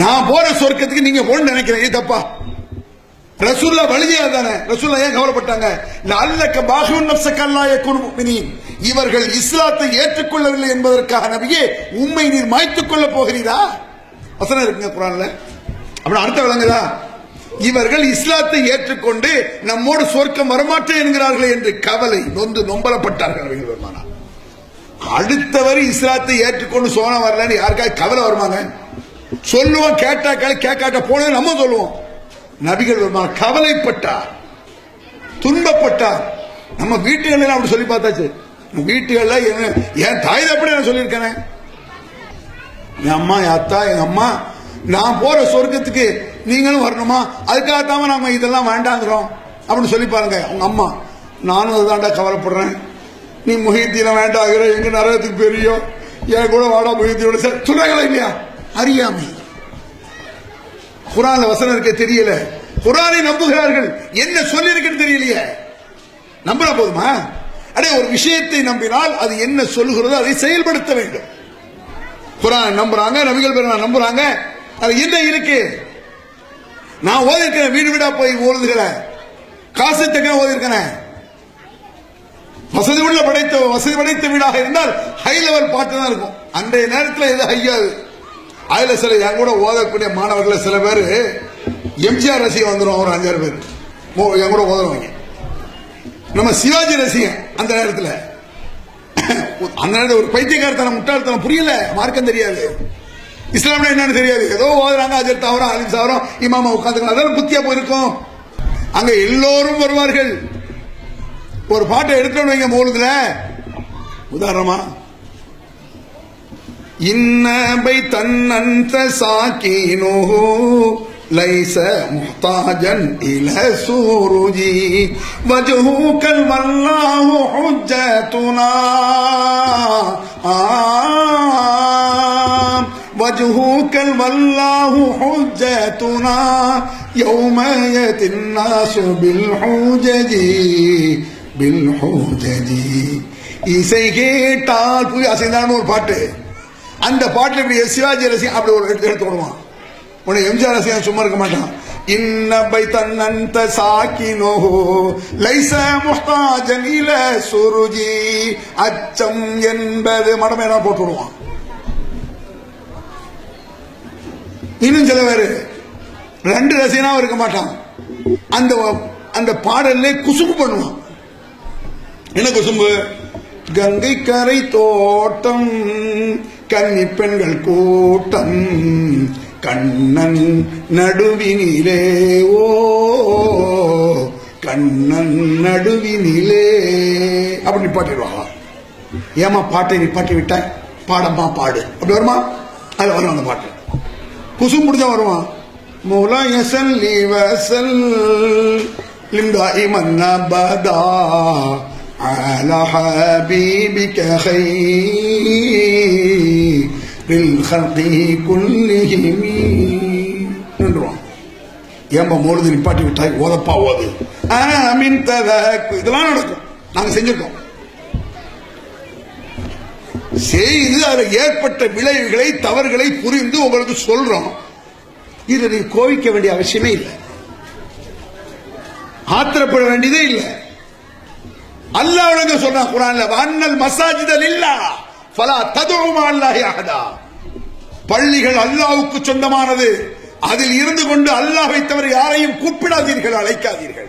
நான் போற சொர்க்கத்துக்கு நீங்க போன நினைக்கிறேன். தப்பா. ரசூல்லா வழியா தானே? ரசூல்லா ஏன் கவலைப்பட்டாங்க? நல்லக்க பாகுன் நப்சக்கல்லா யகுனு முஃமினீன். இவர்கள் இஸ்லாத்தை ஏற்றுக்கொள்ளவில்லை என்பதற்காக நபியே உண்மை நீர் மாய்த்துக் கொள்ள போகிறீரா? வசனம் இருக்குங்க குரான்ல. அப்படி அர்த்தம் விளங்குதா? இவர்கள் இஸ்லாத்தை ஏற்றுக்கொண்டு நம்மோடு சொர்க்கம் வரமாட்டேன் என்கிறார்கள் என்று கவலை நொந்து நொம்பலப்பட்டார்கள் அவர்கள் வருமானா அடுத்தவர் இஸ்லாத்தை ஏற்றுக்கொண்டு சோனா வரலன்னு யாருக்காவது கவலை வருமாங்க? சொல்லுவோம் கேட்டா கேளு கேட்காட்ட போன நம்ம சொல்லுவோம். நபிகள் பெருமான் கவலைப்பட்டார் துன்பப்பட்டார். நம்ம வீட்டுகள்ல அப்படி சொல்லி பார்த்தாச்சு. வீட்டுகள்ல என்ன என் தாய் அப்படி நான் சொல்லியிருக்கேனே. என் அம்மா என் அத்தா எங்க அம்மா நான் போற சொர்க்கத்துக்கு நீங்களும் வரணுமா? அதுக்காகத்தாம நாம இதெல்லாம் வேண்டாங்கிறோம். அப்படின்னு சொல்லி பாருங்க உங்க அம்மா. நானும் அதுதான்டா கவலைப்படுறேன். நீ முகியத்தீன வேண்டாம் எங்க நரகத்துக்கு பெரியோ என் கூட வாடா முகியத்தீனோட சார் சொல்றாங்களா இல்லையா? அறியாமை. குரான் வசனம் இருக்க தெரியல. குரானை நம்புகிறார்கள். என்ன சொல்லியிருக்குன்னு தெரியலையே. நம்பினா போதுமா? அடே ஒரு விஷயத்தை நம்பினால் அது என்ன சொல்லுகிறதோ அதை செயல்படுத்த வேண்டும். குரான் நம்புறாங்க நபிகள் பெருமாள் நம்புறாங்க. அது என்ன இருக்கு? நான் ஓதிருக்கேன் வீடு வீடா போய் ஓதுகிறேன் காசு தக்க ஓதிருக்கிறேன். வசதி உள்ள படைத்த வசதி படைத்த வீடாக இருந்தால் ஹை லெவல் பாட்டு தான் இருக்கும். அன்றைய நேரத்தில் எது ஹையாது அதுல சில என் கூட ஓதக்கூடிய மாணவர்கள் சில பேர் எம்ஜிஆர் ரசிகன் வந்துடும் ஒரு அஞ்சாறு பேர். என் கூட ஓதுறவங்க. நம்ம சிவாஜி ரசிகன் அந்த நேரத்தில். அந்த நேரத்தில் ஒரு பைத்தியக்காரத்தனம் முட்டாள்தனம் புரியல. மார்க்கம் தெரியாது. இஸ்லாம்ல என்னன்னு தெரியாது. ஏதோ ஓதுறாங்க அஜர் தாவரம் அலிம் சாவரம் இமாமா உட்காந்துக்கலாம் அதெல்லாம் புத்தியா போயிருக்கும். அங்க எல்லோரும் வருவார்கள். ஒரு பாட்டை எடுத்துட்டு வைங்க மூலத்தில் உதாரணமா இன்ன பைத்தன்னந்த சாக்கினோஹு லைஸ முஹ்தாஜன் இல சூருஜி வஜ்ஹுகல் வல்லாஹு ஹுஜ்ஜத்துனா வஜ்ஹுகல் வல்லாஹு ஹுஜ்ஜத்துனா யௌம யதின்னாசு பில் ஹுஜஜி பில் ஹுஜஜி. இசை கேட்டால் புய் அசைந்தான்னு ஒரு பாட்டு. அந்த பாட்டில் இப்படி சிவாஜி ரசிகன் அப்படி ஒரு எடுத்து எடுத்து விடுவான் உன்னை எம்ஜிஆர் ரசிகன் சும்மா இருக்க மாட்டான். இன்ன சாக்கி சாக்கினோ லைச முஹ்தாஜன் சுருஜி அச்சம் என்பது மடமேனா போட்டு விடுவான். இன்னும் சில பேர் ரெண்டு ரசிகனாவும் இருக்க மாட்டான். அந்த அந்த பாடல்ல குசும்பு பண்ணுவான். என்ன குசும்பு? கங்கை கரை தோட்டம் கன்னி பெண்கள் கூட்டம் கண்ணன் நடுவினிலே ஓ கண்ணன் நடுவினிலே. அப்படி நிப்பாட்டிடுவாங்க ஏமா பாட்டை நிப்பாட்டி விட்டாய் பாடம்மா பாடு. அப்படி வருமா? அது வரும் அந்த பாட்டு. குசும் முடிஞ்சா வருவான் முலாயசல் வசல் லிந்தா இமன்னா பதா على حبيبك خير الخلق كلهم நின்றுவான் ஏன்பா மோழுது நிப்பாட்டி விட்டாய் ஓதப்பா ஓது ஆமின் ததக்கு இதெல்லாம் நடக்கும் நாங்க செஞ்சிருக்கோம் செய்து அதில் ஏற்பட்ட விளைவுகளை தவறுகளை புரிந்து உங்களுக்கு சொல்றோம் இதை நீ கோவிக்க வேண்டிய அவசியமே இல்லை ஆத்திரப்பட வேண்டியதே இல்லை அல்லாஹ் உலக சொல்றான் குரான்ல அண்ணல் மசாஜிதல் இல்லா ஃபலா ததுமா அல்லாஹி அஹதா. பள்ளிகள் அல்லாஹ்வுக்கு சொந்தமானது. அதில் இருந்து கொண்டு அல்லாஹ் தவிர யாரையும் கூப்பிடாதீர்கள் அழைக்காதீர்கள்.